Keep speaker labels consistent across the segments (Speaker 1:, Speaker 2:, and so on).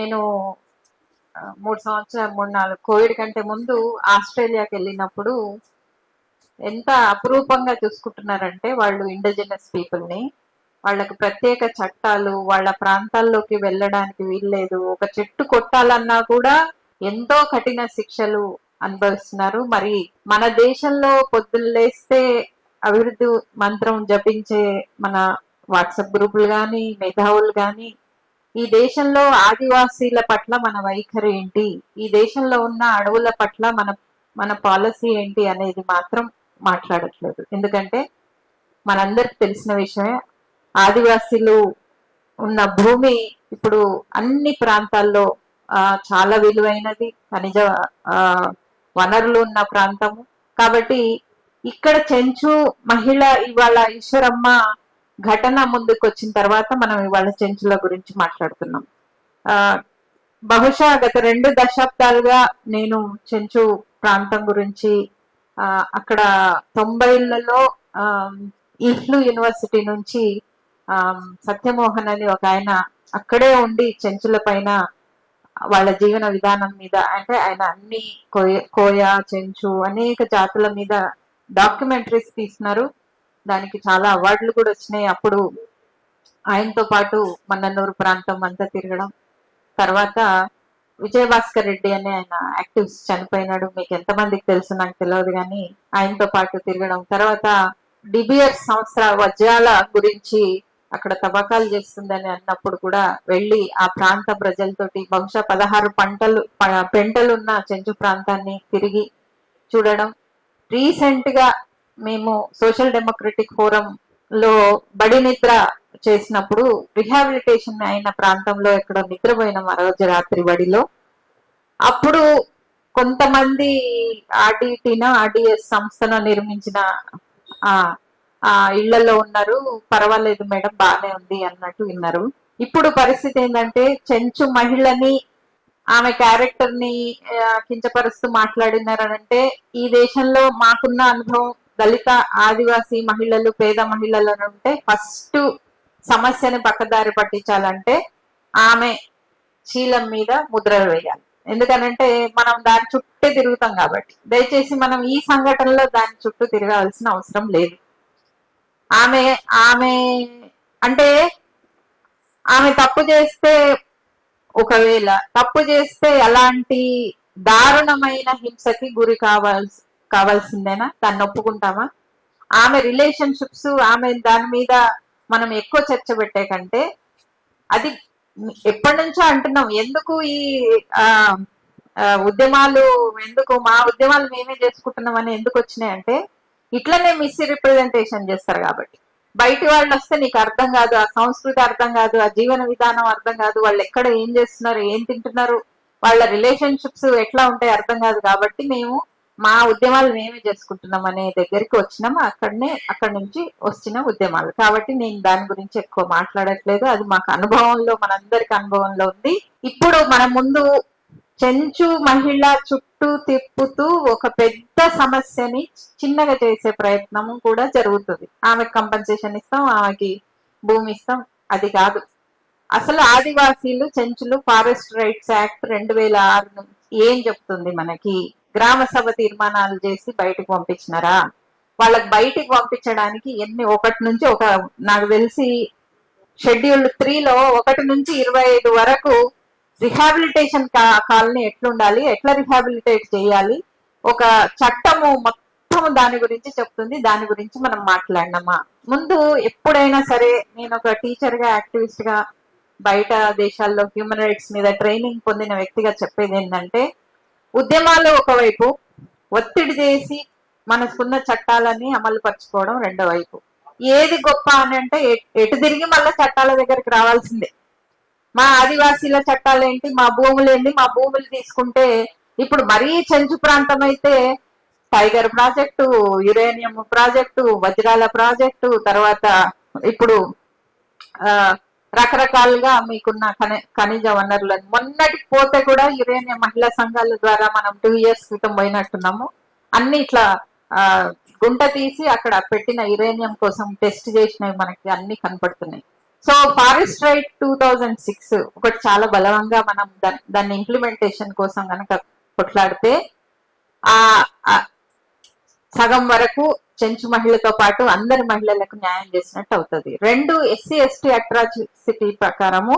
Speaker 1: నేను మూడు సంవత్సరాలు మూడు నాలుగు కోవిడ్ కంటే ముందు ఆస్ట్రేలియాకి వెళ్ళినప్పుడు ఎంత అపురూపంగా చూసుకుంటున్నారంటే వాళ్ళు ఇండిజినస్ పీపుల్ని వాళ్ళకి ప్రత్యేక చట్టాలు వాళ్ళ ప్రాంతాల్లోకి వెళ్ళడానికి వీల్లేదు. ఒక చెట్టు కొట్టాలన్నా కూడా ఎంతో కఠిన శిక్షలు అనుభవిస్తున్నారు. మరి మన దేశంలో పొద్దున్న లేస్తే అభివృద్ధి మంత్రం జపించే మన వాట్సాప్ గ్రూపులు కానీ మేధావులు కానీ ఈ దేశంలో ఆదివాసీల పట్ల మన వైఖరి ఏంటి? ఈ దేశంలో ఉన్న అడవుల పట్ల మన మన పాలసీ ఏంటి అనేది మాత్రం మాట్లాడట్లేదు. ఎందుకంటే మనందరికి తెలిసిన విషయమే ఆదివాసీలు ఉన్న భూమి ఇప్పుడు అన్ని ప్రాంతాల్లో ఆ, చాలా విలువైనది. ఖనిజ ఆ, వనరులు ఉన్న ప్రాంతము. కాబట్టి ఇక్కడ చెంచు మహిళ ఇవాళ ఈశ్వరమ్మ ఘటన ముందుకు వచ్చిన తర్వాత మనం ఇవాళ చెంచుల గురించి మాట్లాడుతున్నాం. బహుశా గత రెండు దశాబ్దాలుగా నేను చెంచు ప్రాంతం గురించి అక్కడ తొంభైలలో ఇహ్లు ఇఫ్లు యూనివర్సిటీ నుంచి సత్యమోహన్ అని ఒక ఆయన అక్కడే ఉండి చెంచుల పైన వాళ్ళ జీవన విధానం మీద అంటే ఆయన అన్ని కోయ కోయ చెంచు అనేక జాతుల మీద డాక్యుమెంటరీస్ తీసినారు. దానికి చాలా అవార్డులు కూడా వచ్చినాయి. అప్పుడు ఆయనతో పాటు మన్నన్నూరు ప్రాంతం అంతా తిరగడం తర్వాత విజయభాస్కర్ రెడ్డి అనే ఆయన యాక్టివ్స్ చనిపోయినాడు. మీకు ఎంతమందికి తెలుసు నాకు తెలియదు కానీ ఆయనతో పాటు తిరగడం తర్వాత డిబియర్ సంవత్సర వజ్రాల గురించి అక్కడ తవ్వకాలు చేస్తుందని అన్నప్పుడు కూడా వెళ్ళి ఆ ప్రాంత ప్రజలతోటి బహుశా పదహారు పంటలు పెంటలున్న చెంచు ప్రాంతాన్ని తిరిగి చూడడం. రీసెంట్గా మేము సోషల్ డెమోక్రటిక్ ఫోరం లో బడి నిద్ర చేసినప్పుడు రిహాబిలిటేషన్ అయిన ప్రాంతంలో ఎక్కడ నిద్రపోయినాం ఆ రోజు రాత్రి బడిలో. అప్పుడు కొంతమంది ఆర్డిటిన ఆర్డిఎస్ సంస్థను నిర్మించిన ఆ ఇళ్ళలో ఉన్నారు. పర్వాలేదు మేడం బాగానే ఉంది అన్నట్టు విన్నారు. ఇప్పుడు పరిస్థితి ఏంటంటే చెంచు మహిళని ఆమె క్యారెక్టర్ని కించపరుస్తూ మాట్లాడినారనంటే ఈ దేశంలో మాకున్న అనుభవం దళిత ఆదివాసీ మహిళలు పేద మహిళలు ఉంటే ఫస్ట్ సమస్యని పక్కదారి పట్టించాలంటే ఆమె శీలం మీద ముద్ర వేయాలి. ఎందుకనంటే మనం దాని చుట్టే తిరుగుతాం కాబట్టి. దయచేసి మనం ఈ సంఘటనలో దాని చుట్టూ తిరగాల్సిన అవసరం లేదు. ఆమె ఆమె అంటే ఆమె తప్పు చేస్తే ఒకవేళ తప్పు చేస్తే ఎలాంటి దారుణమైన హింసకి గురి కావాల్సి కావాల్సిందేనా? దాన్ని ఒప్పుకుంటామా ఆమె రిలేషన్షిప్స్ ఆమె దాని మీద మనం ఎక్కువ చర్చ పెట్టే కంటే అది ఎప్పటి నుంచో అంటున్నాం. ఎందుకు ఈ ఆ ఉద్యమాలు ఎందుకు మా ఉద్యమాలు మేమే చేసుకుంటున్నాం అని ఎందుకు వచ్చినాయి అంటే ఇట్లనే మిస్ రిప్రజెంటేషన్ చేస్తారు కాబట్టి. బయటి వాళ్ళు వస్తే నీకు అర్థం కాదు ఆ సంస్కృతి అర్థం కాదు ఆ జీవన విధానం అర్థం కాదు వాళ్ళు ఎక్కడ ఏం చేస్తున్నారు ఏం తింటున్నారు వాళ్ళ రిలేషన్షిప్స్ ఎట్లా ఉంటాయి అర్థం కాదు కాబట్టి మేము మా ఉద్యమాలు మేమే చేసుకుంటున్నాం అనే దగ్గరికి వచ్చినాం. అక్కడనే అక్కడ నుంచి వచ్చిన ఉద్యమాలు. కాబట్టి నేను దాని గురించి ఎక్కువ మాట్లాడట్లేదు. అది మాకు అనుభవంలో మనందరికి అనుభవంలో ఉంది. ఇప్పుడు మన ముందు చెంచు మహిళ చుట్టూ తిప్పుతూ ఒక పెద్ద సమస్యని చిన్నగా చేసే ప్రయత్నం కూడా జరుగుతుంది. ఆమెకు కంపన్సేషన్ ఇస్తాం ఆమెకి భూమి ఇస్తాం. అది కాదు. అసలు ఆదివాసీలు చెంచులు ఫారెస్ట్ రైట్స్ యాక్ట్ రెండు వేల ఆరు నుంచి ఏం చెప్తుంది మనకి? గ్రామ సభ తీర్మానాలు చేసి బయటకు పంపించినారా? వాళ్ళకి బయటికి పంపించడానికి ఎన్ని ఒకటి నుంచి ఒక నాకు తెలిసి షెడ్యూల్ త్రీలో ఒకటి నుంచి ఇరవై ఐదు వరకు రిహాబిలిటేషన్ కాలనీ ఎట్లుండాలి ఎట్లా రిహాబిలిటేట్ చేయాలి ఒక చట్టము మొత్తం దాని గురించి చెప్తుంది దాని గురించి మనం మాట్లాడినామా? ముందు ఎప్పుడైనా సరే నేను ఒక టీచర్గా యాక్టివిస్ట్గా బయట దేశాల్లో హ్యూమన్ రైట్స్ మీద ట్రైనింగ్ పొందిన వ్యక్తిగా చెప్పేది ఏంటంటే ఉద్యమాలు ఒకవైపు ఒత్తిడి చేసి మనకున్న చట్టాలని అమలు పరచుకోవడం రెండో వైపు. ఏది గొప్ప అని అంటే ఎటు తిరిగి మళ్ళీ చట్టాల దగ్గరికి రావాల్సిందే. మా ఆదివాసీల చట్టాలు ఏంటి? మా భూములు ఏంటి మా భూములు తీసుకుంటే ఇప్పుడు మరీ చెంచు ప్రాంతం అయితే టైగర్ ప్రాజెక్టు యురేనియం ప్రాజెక్టు వజ్రాల ప్రాజెక్టు తర్వాత ఇప్పుడు ఆ రకరకాలుగా మీకున్న ఖని- ఖనిజ వనరులను. మొన్నటికి పోతే కూడా యురేనియం మహిళా సంఘాల ద్వారా మనం టూ ఇయర్స్ క్రితం పోయినట్టున్నాము. అన్ని ఇట్లా గుంట తీసి అక్కడ పెట్టిన యురేనియం కోసం టెస్ట్ చేసినవి మనకి అన్ని కనపడుతున్నాయి. So forest right two thousand six ఒకటి చాలా బలవంగా మనం దాన్ని దాన్ని ఇంప్లిమెంటేషన్ కోసం కనుక కొట్లాడితే ఆ సగం వరకు చెంచు మహిళతో పాటు అందరి మహిళలకు న్యాయం చేసినట్టు అవుతుంది. రెండు ఎస్సీ ఎస్టీ అట్రాసిటీ ప్రకారము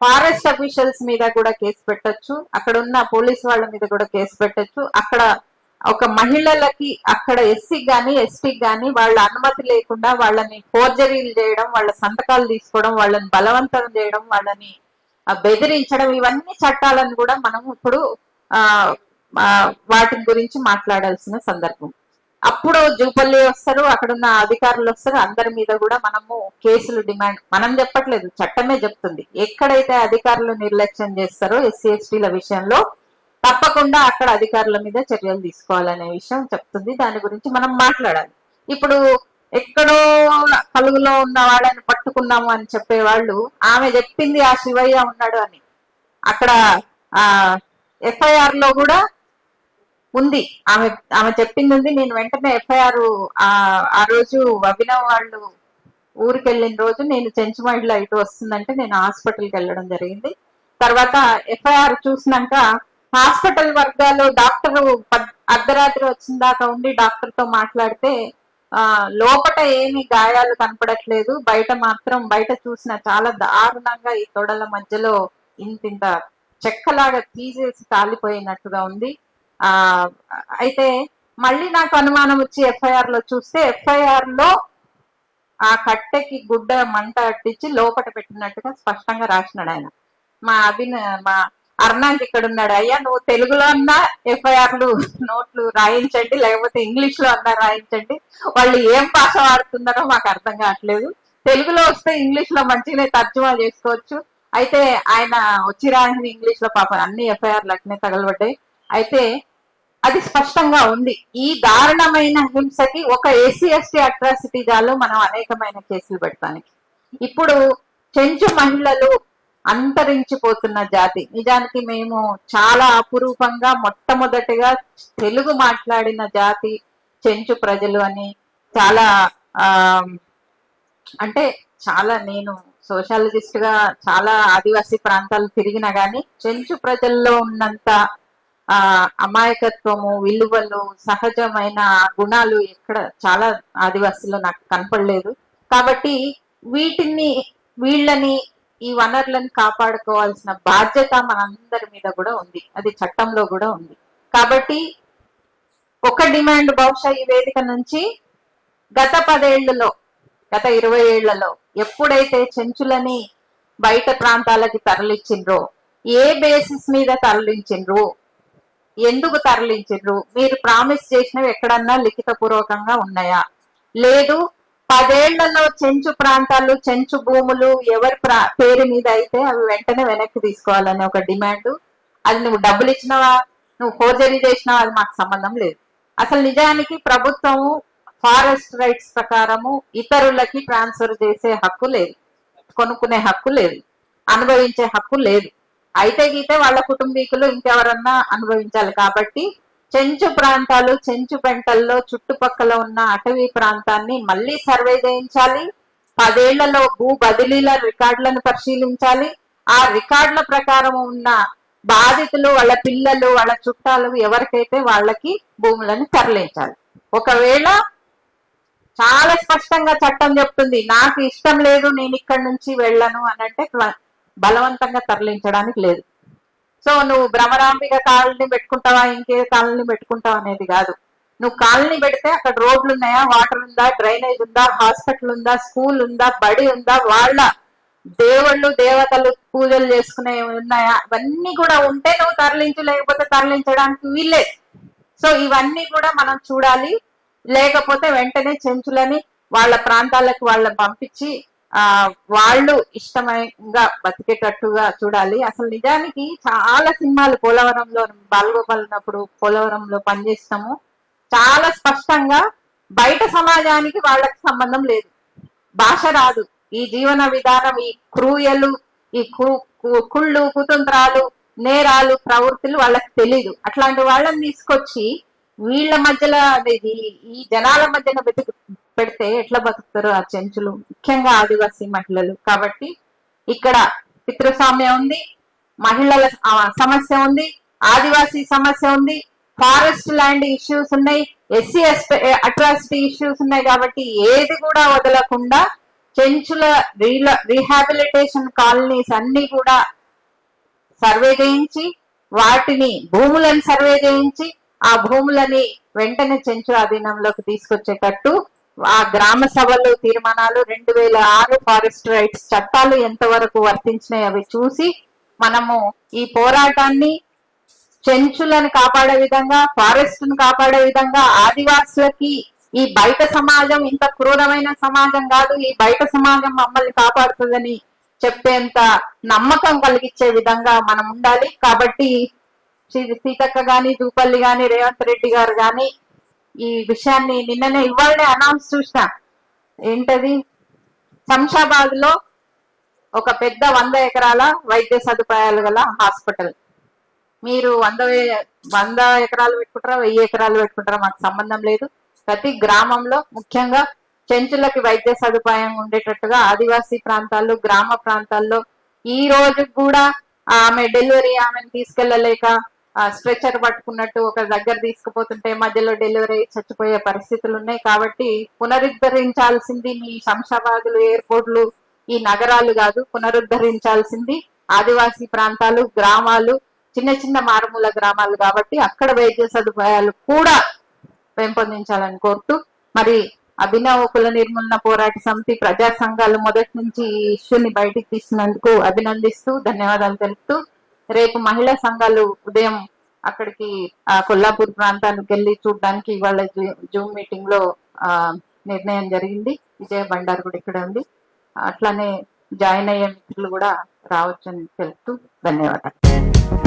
Speaker 1: ఫారెస్ట్ అఫీషియల్స్ మీద కూడా కేసు పెట్టొచ్చు అక్కడ ఉన్న పోలీస్ వాళ్ళ మీద కూడా కేసు పెట్టొచ్చు. అక్కడ ఒక మహిళలకి అక్కడ ఎస్సీ కానీ ఎస్టీ కానీ వాళ్ళ అనుమతి లేకుండా వాళ్ళని ఫోర్జరీలు చేయడం వాళ్ళ సంతకాలు తీసుకోవడం వాళ్ళని బలవంతం చేయడం వాళ్ళని బెదిరించడం ఇవన్నీ చట్టాలను కూడా మనం ఇప్పుడు ఆ ఆ, వాటి గురించి మాట్లాడాల్సిన సందర్భం. అప్పుడు జూపల్లి వస్తారు అక్కడ ఉన్న అధికారులు వస్తారు అందరి మీద కూడా మనము కేసులు డిమాండ్ మనం చెప్పట్లేదు చట్టమే చెప్తుంది. ఎక్కడైతే అధికారులు నిర్లక్ష్యం చేస్తారో ఎస్సీ ఎస్టీల విషయంలో తప్పకుండా అక్కడ అధికారుల మీద చర్యలు తీసుకోవాలనే విషయం చెప్తుంది. దాని గురించి మనం మాట్లాడాలి. ఇప్పుడు ఎక్కడో కలుగులో ఉన్న వాళ్ళని పట్టుకున్నాము అని చెప్పేవాళ్ళు ఆమె చెప్పింది ఆ శివయ్య ఉన్నాడు అని. అక్కడ ఆ ఎఫ్ఐఆర్లో కూడా ఉంది. ఆమె ఆమె చెప్పింది ఉంది నేను వెంటనే ఎఫ్ఐఆర్ ఆ రోజు అభినవ్ వాళ్ళు ఊరికి వెళ్ళిన రోజు నేను చెంచుమైడ్ మహిళ ఇటు వస్తుందంటే నేను హాస్పిటల్కి వెళ్ళడం జరిగింది. తర్వాత ఎఫ్ఐఆర్ చూసినాక హాస్పిటల్ వర్గాలు డాక్టర్ అర్ధరాత్రి వచ్చిన దాకా ఉండి డాక్టర్తో మాట్లాడితే ఆ లోపట ఏమి గాయాలు కనపడట్లేదు. బయట మాత్రం బయట చూసిన చాలా దారుణంగా ఈ తొడల మధ్యలో ఇంతింత చెక్కలాగా తీసేసి కాలిపోయినట్టుగా ఉంది. అయితే మళ్ళీ నాకు అనుమానం వచ్చి ఎఫ్ఐఆర్లో చూస్తే ఎఫ్ఐఆర్లో ఆ కట్టెకి గుడ్డ మంట అట్టించి లోపట పెట్టినట్టుగా స్పష్టంగా రాసినాడు ఆయన. మా అభిన మా అర్ణాంక్ ఇక్కడ ఉన్నాడు అయ్యా నువ్వు తెలుగులో అన్నా ఎఫ్ఐఆర్లు నోట్లు రాయించండి లేకపోతే ఇంగ్లీష్లో అన్నా రాయించండి. వాళ్ళు ఏం భాష వాడుతున్నారో మాకు అర్థం కావట్లేదు. తెలుగులో వస్తే ఇంగ్లీష్లో మంచిగానే తర్జుమా చేసుకోవచ్చు. అయితే ఆయన వచ్చి రాసిన ఇంగ్లీష్లో పాపం. అన్ని ఎఫ్ఐఆర్లు అట్నే తగలబడ్డాయి. అయితే అది స్పష్టంగా ఉంది. ఈ దారుణమైన హింసకి ఒక ఏసీ ఎస్టీ అట్రాసిటీ జాలో మనం అనేకమైన కేసులు పెడతానికి. ఇప్పుడు చెంచు మహిళలు అంతరించిపోతున్న జాతి. నిజానికి మేము చాలా అపురూపంగా మొట్టమొదటిగా తెలుగు మాట్లాడిన జాతి చెంచు ప్రజలు అని చాలా ఆ అంటే చాలా నేను సోషాలజిస్ట్గా చాలా ఆదివాసీ ప్రాంతాలు తిరిగినా గాని చెంచు ప్రజల్లో ఉన్నంత ఆ అమాయకత్వము విలువలు సహజమైన గుణాలు ఎక్కడ చాలా ఆదివాసీలో నాకు కనపడలేదు. కాబట్టి వీటిని వీళ్ళని ఈ వనరులను కాపాడుకోవాల్సిన బాధ్యత మనందరి మీద కూడా ఉంది. అది చట్టంలో కూడా ఉంది. కాబట్టి ఒక డిమాండ్ బహుశా ఈ వేదిక నుంచి గత పదేళ్ళలో గత ఇరవై ఏళ్ళలో ఎప్పుడైతే చెంచులని బయట ప్రాంతాలకి తరలించిండ్రో ఏ బేసిస్ మీద తరలించిండ్రు ఎందుకు తరలించిండ్రు మీరు ప్రామిస్ చేసినవి ఎక్కడన్నా లిఖిత పూర్వకంగా ఉన్నాయా? లేదు. పదేళ్ళలో చెంచు ప్రాంతాలు చెంచు భూములు ఎవరి పేరు మీద అయితే అవి వెంటనే వెనక్కి తీసుకోవాలని ఒక డిమాండ్. అది నువ్వు డబ్బులు ఇచ్చినావా? నువ్వు ఫోర్జరీ చేసినావా? అది మాకు సంబంధం లేదు. అసలు నిజానికి ప్రభుత్వము ఫారెస్ట్ రైట్స్ ప్రకారము ఇతరులకి ట్రాన్స్ఫర్ చేసే హక్కు లేదు. కొనుక్కునే హక్కు లేదు. అనుభవించే హక్కు లేదు. అయితే గీతే వాళ్ళ కుటుంబీకులు ఇంకెవరన్నా అనుభవించాలి. కాబట్టి చెంచు ప్రాంతాలు చెంచు పెంటల్లో చుట్టుపక్కల ఉన్న అటవీ ప్రాంతాన్ని మళ్ళీ సర్వే చేయించాలి. పదేళ్ళలో భూ బదిలీల రికార్డులను పరిశీలించాలి. ఆ రికార్డుల ప్రకారం ఉన్న బాధితులు వాళ్ళ పిల్లలు వాళ్ళ చుట్టాలు ఎవరికైతే వాళ్ళకి భూములను తరలించాలి. ఒకవేళ చాలా స్పష్టంగా చట్టం చెప్తుంది నాకు ఇష్టం లేదు నేను ఇక్కడి నుంచి వెళ్ళను అని అంటే బలవంతంగా తరలించడానికి లేదు. సో నువ్వు భ్రమరాంబిగా కాలనీ పెట్టుకుంటావా ఇంకే కాలనీ పెట్టుకుంటావా అనేది కాదు. నువ్వు కాలనీ పెడితే అక్కడ రోడ్లు ఉన్నాయా వాటర్ ఉందా డ్రైనేజ్ ఉందా హాస్పిటల్ ఉందా స్కూల్ ఉందా బడి ఉందా వాళ్ళ దేవుళ్ళు దేవతలు పూజలు చేసుకునే ఉన్నాయా? ఇవన్నీ కూడా ఉంటే నువ్వు తరలించు లేకపోతే తరలించడానికి వీల్లేదు. సో ఇవన్నీ కూడా మనం చూడాలి. లేకపోతే వెంటనే చెంచులని వాళ్ళ ప్రాంతాలకు వాళ్ళని పంపించి ఆ వాళ్ళు ఇష్టమైన బతికేటట్టుగా చూడాలి. అసలు నిజానికి చాలా సినిమాలు పోలవరంలో బాలగోపాల్ ఉన్నప్పుడు పోలవరంలో పనిచేస్తాము. చాలా స్పష్టంగా బయట సమాజానికి వాళ్ళకి సంబంధం లేదు. భాష రాదు. ఈ జీవన విధానం ఈ క్రూయలు ఈ కు- కుళ్ళు కుతంత్రాలు నేరాలు ప్రవృత్తులు వాళ్ళకి తెలీదు. అట్లాంటి వాళ్ళని తీసుకొచ్చి వీళ్ళ మధ్యలో అనేది ఈ జనాల మధ్యన పెడితే ఎట్లా బతుకుతారు ఆ చెంచులు ముఖ్యంగా ఆదివాసీ మహిళలు. కాబట్టి ఇక్కడ పితృస్వామ్యం ఉంది మహిళల సమస్య ఉంది ఆదివాసీ సమస్య ఉంది ఫారెస్ట్ ల్యాండ్ ఇష్యూస్ ఉన్నాయి ఎస్సీ అట్రాసిటీ ఇష్యూస్ ఉన్నాయి కాబట్టి ఏది కూడా వదలకుండా చెంచుల రీల రీహాబిలిటేషన్ కాలనీస్ అన్ని కూడా సర్వే చేయించి వాటిని భూములను సర్వే చేయించి ఆ భూములని వెంటనే చెంచు అధీనంలోకి తీసుకొచ్చేటట్టు ఆ గ్రామ సభలు తీర్మానాలు రెండు వేల ఆరు ఫారెస్ట్ రైట్స్ చట్టాలు ఎంతవరకు వర్తించినాయి అవి చూసి మనము ఈ పోరాటాన్ని చెంచులను కాపాడే విధంగా ఫారెస్ట్ను కాపాడే విధంగా ఆదివాసులకి ఈ బయట సమాజం ఇంత క్రూరమైన సమాజం కాదు ఈ బయట సమాజం మమ్మల్ని కాపాడుతుందని చెప్పేంత నమ్మకం కలిగించే విధంగా మనం ఉండాలి. కాబట్టి శ్రీ- సీతక్క గాని దూపల్లి గాని రేవంత్ రెడ్డి గారు గాని ఈ విషయాన్ని నిన్ననే ఇవాళనే అనౌన్స్ చూసిన. ఏంటది? శంషాబాద్లో ఒక పెద్ద వంద ఎకరాల వైద్య సదుపాయాలు గల హాస్పిటల్. మీరు వంద వంద ఎకరాలు పెట్టుకుంటారా వెయ్యి ఎకరాలు పెట్టుకుంటారా? మాకు సంబంధం లేదు. ప్రతి గ్రామంలో ముఖ్యంగా చెంచులకి వైద్య సదుపాయం ఉండేటట్టుగా ఆదివాసీ ప్రాంతాల్లో గ్రామ ప్రాంతాల్లో ఈ రోజు కూడా ఆమె డెలివరీ ఆమెను తీసుకెళ్ళలేక స్ట్రెచర్ పట్టుకున్నట్టు ఒక దగ్గర తీసుకుపోతుంటే మధ్యలో డెలివరీ చచ్చిపోయే పరిస్థితులు ఉన్నాయి. కాబట్టి పునరుద్ధరించాల్సింది మీ శంషాబాదులు ఎయిర్పోర్ట్లు ఈ నగరాలు కాదు పునరుద్ధరించాల్సింది ఆదివాసీ ప్రాంతాలు గ్రామాలు చిన్న చిన్న మారుమూల గ్రామాలు కాబట్టి అక్కడ వైద్య సదుపాయాలు కూడా పెంపొందించాలని కోరుతూ మరి అభినవ కుల నిర్మూలన పోరాట సమితి ప్రజా సంఘాలు మొదటి నుంచి ఈ ఇష్యూని బయటికి తీసినందుకు అభినందిస్తూ ధన్యవాదాలు తెలుపుతూ రేపు మహిళా సంఘాలు ఉదయం అక్కడికి ఆ కొల్లాపూర్ ప్రాంతానికి వెళ్ళి చూడడానికి ఇవాళ జూమ్ మీటింగ్లో ఆ నిర్ణయం జరిగింది. విజయ బండారు కూడా ఇక్కడ ఉంది. అట్లానే జాయిన్ అయ్యే మిత్రులు కూడా రావచ్చని తెలుపుతూ ధన్యవాదాలు.